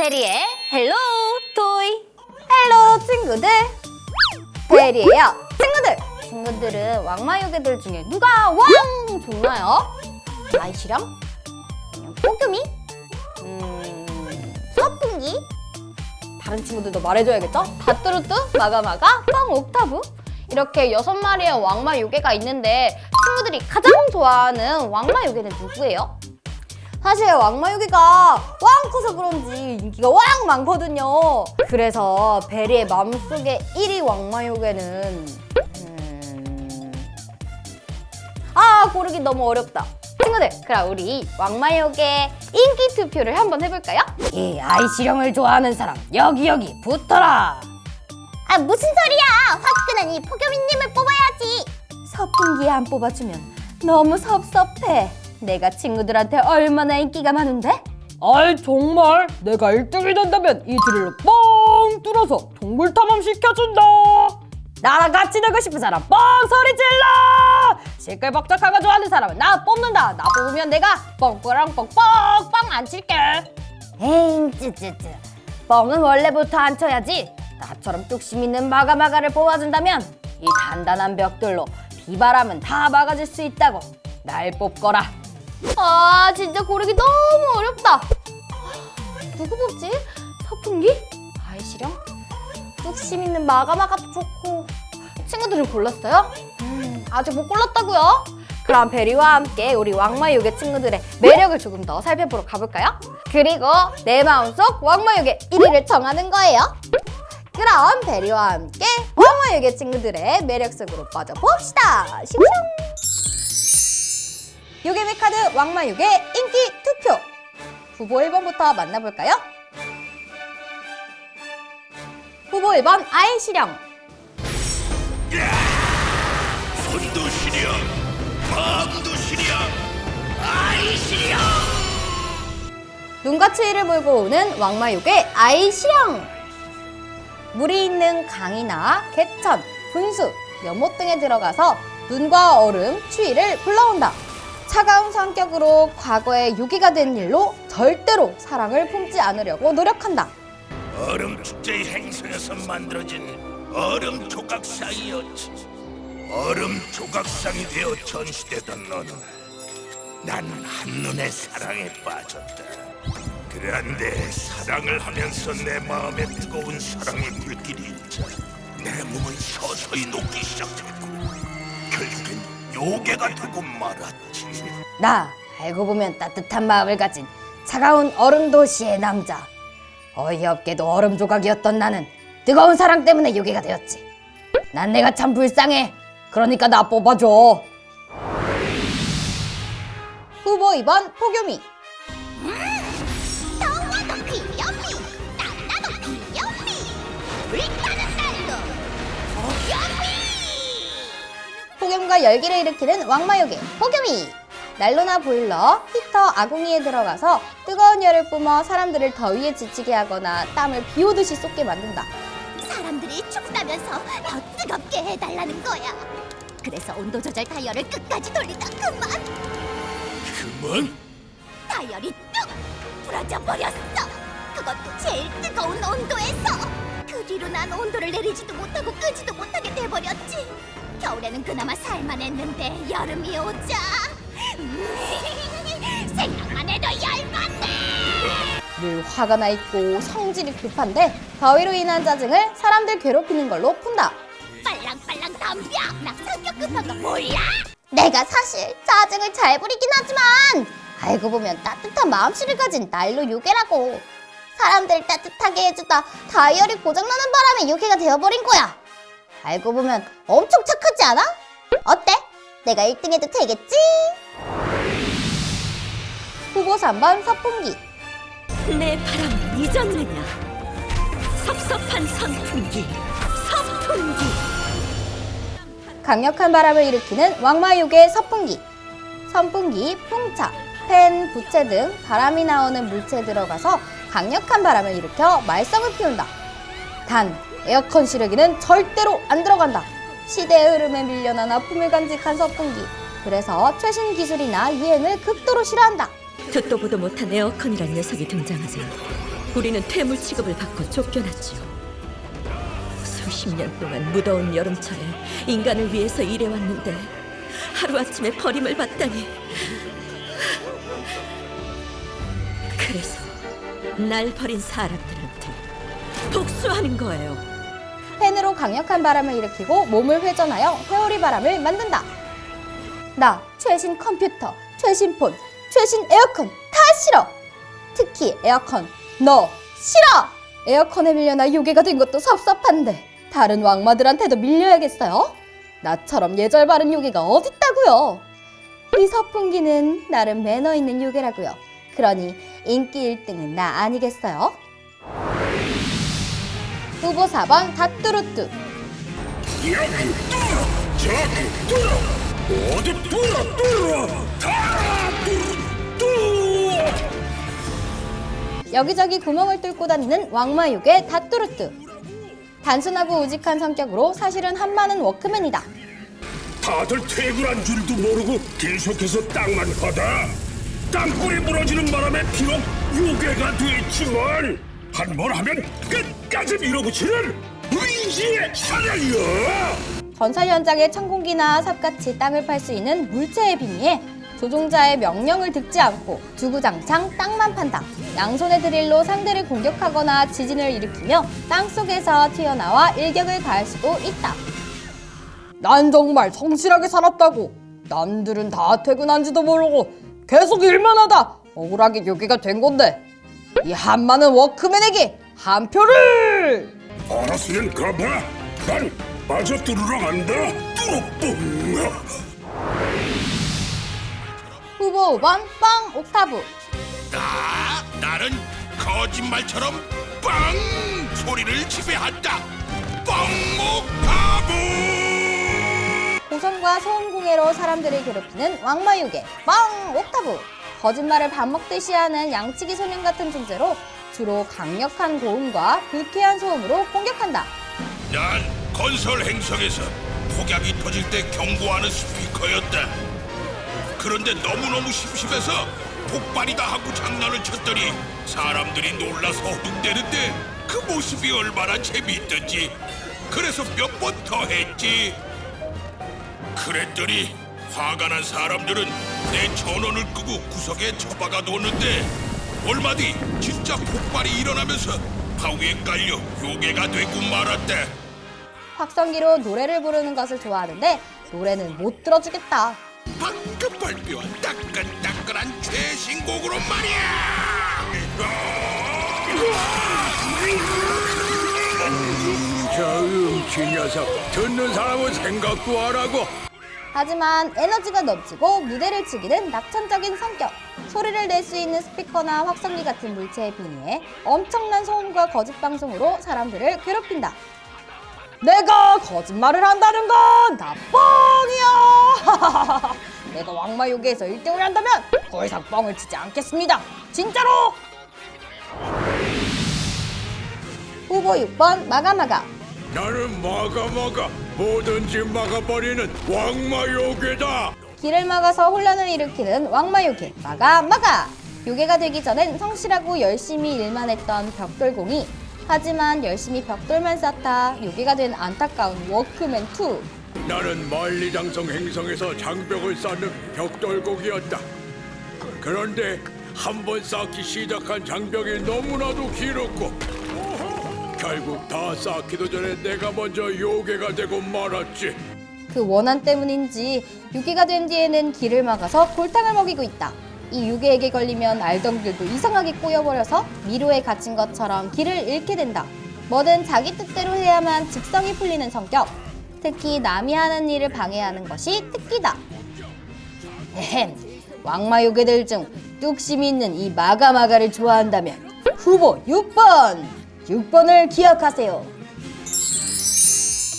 베리의 헬로 토이. 헬로 친구들. 베리예요. 친구들. 친구들은 왕마요괴들 중에 누가 왕 좋나요? 아이시랑? 뽀금이? 음 서풍기? 다른 친구들도 말해줘야겠죠? 다뚜루뚜 마가마가 뻥 옥타브? 이렇게 여섯 마리의 왕마 요괴가 있는데 친구들이 가장 좋아하는 왕마 요괴는 누구예요? 사실 왕마 요괴가 왕 커서 그런지 인기가 왕 많거든요. 그래서 베리의 마음속에 1위 왕마 요괴는 음... 아 고르기 너무 어렵다. 친구들 그럼 우리 왕마 요괴 인기 투표를 한번 해볼까요? 이 아이시령을 좋아하는 사람 여기 여기 붙어라. 아 무슨 소리야? 화끈한 이 포교민님을 뽑아야지. 서풍기에 안 뽑아주면 너무 섭섭해. 내가 친구들한테 얼마나 인기가 많은데? 아이 정말 내가 1등이 된다면 이 드릴로 뻥 뚫어서 동굴 탐험 시켜준다 나랑 같이 되고 싶은 사람 뻥 소리 질러 시끌벅적한 거 좋아하는 사람은 나 뽑는다 나 뽑으면 내가 뻥뻥랑 뻥뻥뻥 안 칠게 에잉 쯔쯔쯔. 뻥은 원래부터 안 쳐야지. 나처럼 뚝심 있는 마가마가를 뽑아준다면 이 단단한 벽돌로 비바람은 다 막아줄 수 있다고. 날 뽑거라. 아 진짜 고르기 너무 어렵다. 누구 뽑지? 서풍기? 아이시령? 뚝심 있는 마가마가도 좋고 친구들을 골랐어요? 음, 아직 못 골랐다고요? 그럼 베리와 함께 우리 왕마요괴 친구들의 매력을 조금 더 살펴보러 가볼까요? 그리고 내 마음속 왕마요괴 1위를 정하는 거예요. 그럼 베리와 함께 왕마요괴 친구들의 매력 속으로 빠져봅시다. 싱싱! 요괴미 카드 왕마요괴 인기 투표. 후보 1번부터 만나볼까요? 후보 1번 아이 시령. 손도 시려 마음도 시려 아이 시려 눈과 추위를 몰고 오는 왕마요괴 아이 시령. 물이 있는 강이나 개천, 분수, 연못 등에 들어가서 눈과 얼음, 추위를 불러온다 차가운 성격으로 과거에 요괴가 된 일로 절대로 사랑을 품지 않으려고 노력한다. 얼음 축제의 행성에서 만들어진 얼음 조각상이었지 얼음 조각상이 되어 전시되던 너는 난 한눈에 사랑에 빠졌다. 그런데 사랑을 하면서 내 마음에 뜨거운 사랑의 불길이 일자 내 몸은 서서히 녹기 결국엔 요괴가 되고 말았지 나 알고 보면 따뜻한 마음을 가진 차가운 얼음 도시의 남자. 어이없게도 얼음 조각이었던 나는 뜨거운 사랑 때문에 요괴가 되었지. 난 내가 참 불쌍해. 그러니까 나 뽑아줘. 후보 2번 포교미. 폭염과 열기를 일으키는 왕마요괴 폭염이. 난로나 보일러, 히터, 아궁이에 들어가서 뜨거운 열을 뿜어 사람들을 더위에 지치게 하거나 땀을 비 오듯이 쏟게 만든다. 사람들이 춥다면서 더 뜨겁게 해달라는 거야. 그래서 온도 조절 다이얼을 끝까지 돌리다. 그만! 그만? 다이얼이 뚝 부러져 버렸어. 그것도 제일 뜨거운 온도에서. 그 뒤로 난 온도를 내리지도 못하고 끄지도 못하게 돼버렸지 겨울에는 그나마 살만했는데 여름이 오자. 생각만 해도 열받네. 늘 화가 나 있고 성질이 급한데 더위로 인한 짜증을 사람들 괴롭히는 걸로 푼다. 빨랑빨랑 덤벼. 나 성격 급한 거 몰라? 내가 사실 짜증을 잘 부리긴 하지만 알고 보면 따뜻한 마음씨를 가진 날로 요괴라고. 사람들 따뜻하게 해주다 다이얼이 고장나는 바람에 요괴가 되어버린 거야 알고 보면 엄청 착하지 않아? 어때? 내가 1등 해도 되겠지? 후보 3번 서풍기. 내 바람은 잊었느냐 섭섭한 선풍기 선풍기 강력한 바람을 일으키는 왕마요괴 서풍기. 선풍기, 풍차, 팬, 부채 등 바람이 나오는 물체에 들어가서 강력한 바람을 일으켜 말썽을 피운다. 단, 에어컨 시래기는 절대로 안 들어간다. 시대의 흐름에 밀려난 아픔을 간직한 서풍기. 그래서 최신 기술이나 유행을 극도로 싫어한다. 듣도 보도 못한 에어컨이란 녀석이 등장하자 우리는 퇴물 취급을 받고 쫓겨났지요. 수십 년 동안 무더운 여름철에 인간을 위해서 일해왔는데 하루아침에 버림을 받다니. 그래서 날 버린 사람들한테 복수하는 거예요. 강력한 바람을 일으키고 몸을 회전하여 회오리 바람을 만든다. 나 최신 컴퓨터, 최신 폰, 최신 에어컨 다 싫어. 특히 에어컨 너 싫어. 에어컨에 밀려 나 요괴가 된 것도 섭섭한데 다른 왕마들한테도 밀려야겠어요. 나처럼 예절 바른 요괴가 어딨다고요. 이 서풍기는 나름 매너 있는 요괴라고요. 그러니 인기 1등은 나 아니겠어요? 후보 4번 다뚜루뚜. 여기 뚫어 저기 뚫어 어디 뚫어 뚫어 다 뚫어 여기저기 구멍을 뚫고 다니는 왕마육의 다뚜루뚜. 단순하고 우직한 성격으로 사실은 한마는 워크맨이다. 다들 퇴근한 줄도 모르고 계속해서 땅만 파다 땅굴이 무너지는 바람에 비록 요괴가 됐지만 한 번 하면 끝까지 밀어붙이는 의지의 사냥이야 건설 현장의 천공기나 삽같이 땅을 팔 수 있는 물체에 비미해 조종자의 명령을 듣지 않고 주구장창 땅만 판다. 양손의 드릴로 상대를 공격하거나 지진을 일으키며 땅 속에서 튀어나와 일격을 가할 수도 있다. 난 정말 성실하게 살았다고. 남들은 다 퇴근한지도 모르고 계속 일만 하다 억울하게 요괴가 된 건데 이 한마는 워크맨에게 한 표를. 알았으면 가봐. 난 마저 뚫으러 간다. 뚫어뿡 후보 5번 뻥 옥타브. 나 나는 거짓말처럼 빵 소리를 지배한다. 뻥목타부 고성과 소음공해로 사람들을 괴롭히는 왕마유괴 뻥 옥타브 거짓말을 밥 먹듯이 하는 양치기 소년 같은 존재로 주로 강력한 고음과 불쾌한 소음으로 공격한다. 난 건설 행성에서 폭약이 터질 때 경고하는 스피커였다 그런데 너무너무 심심해서 폭발이다 하고 장난을 쳤더니 사람들이 놀라서 허둥대는데 그 모습이 얼마나 재미있던지 그래서 몇 번 더 했지 그랬더니 화가 난 사람들은 내 전원을 끄고 구석에 처박아 뒀는데 얼마 뒤 진짜 폭발이 일어나면서 바위에 깔려 요괴가 되고 말았다 확성기로 노래를 부르는 것을 좋아하는데 노래는 못 들어주겠다. 방금 발표한 따끈따끈한 최신곡으로 말이야! 저 음치 녀석 듣는 사람은 생각도 안 하고 하지만 에너지가 넘치고 무대를 즐기는 낙천적인 성격. 소리를 낼 수 있는 스피커나 확성기 같은 물체에 비해 엄청난 소음과 거짓 방송으로 사람들을 괴롭힌다. 내가 거짓말을 한다는 건 다 뻥이야. 내가 왕마 요괴에서 1등을 한다면 더 이상 뻥을 치지 않겠습니다. 진짜로. 후보 6번 마가마가. 나는 막아막아 뭐든지 막아버리는 왕마 요괴다 길을 막아서 혼란을 일으키는 왕마 요괴 마가 마가. 요괴가 되기 전엔 성실하고 열심히 일만 했던 벽돌공이 하지만 열심히 벽돌만 쌓다 요괴가 된 안타까운 워크맨 2. 나는 만리장성 행성에서 장벽을 쌓는 벽돌곡이었다. 그런데 한 번 쌓기 시작한 장벽이 너무나도 길었고 결국 다 쌓기도 전에 내가 먼저 요괴가 되고 말았지. 그 원한 때문인지 유괴가 된 뒤에는 길을 막아서 골탕을 먹이고 있다. 이 유괴에게 걸리면 알던 길도 이상하게 꼬여버려서 미로에 갇힌 것처럼 길을 잃게 된다. 뭐든 자기 뜻대로 해야만 직성이 풀리는 성격. 특히 남이 하는 일을 방해하는 것이 특기다. 에헴, 왕마 요괴들 중 뚝심 있는 이 마가마가를 좋아한다면 후보 6번! 6번을 기억하세요.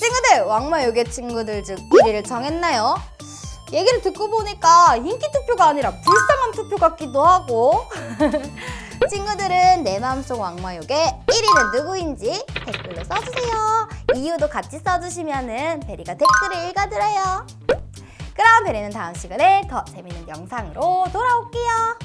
친구들 왕마 요괴 친구들 중 1위를 정했나요? 얘기를 듣고 보니까 인기 투표가 아니라 불쌍한 투표 같기도 하고 친구들은 내 마음속 왕마 요괴 1위는 누구인지 댓글로 써주세요 이유도 같이 써주시면은 베리가 댓글을 읽어드려요 그럼 베리는 다음 시간에 더 재밌는 영상으로 돌아올게요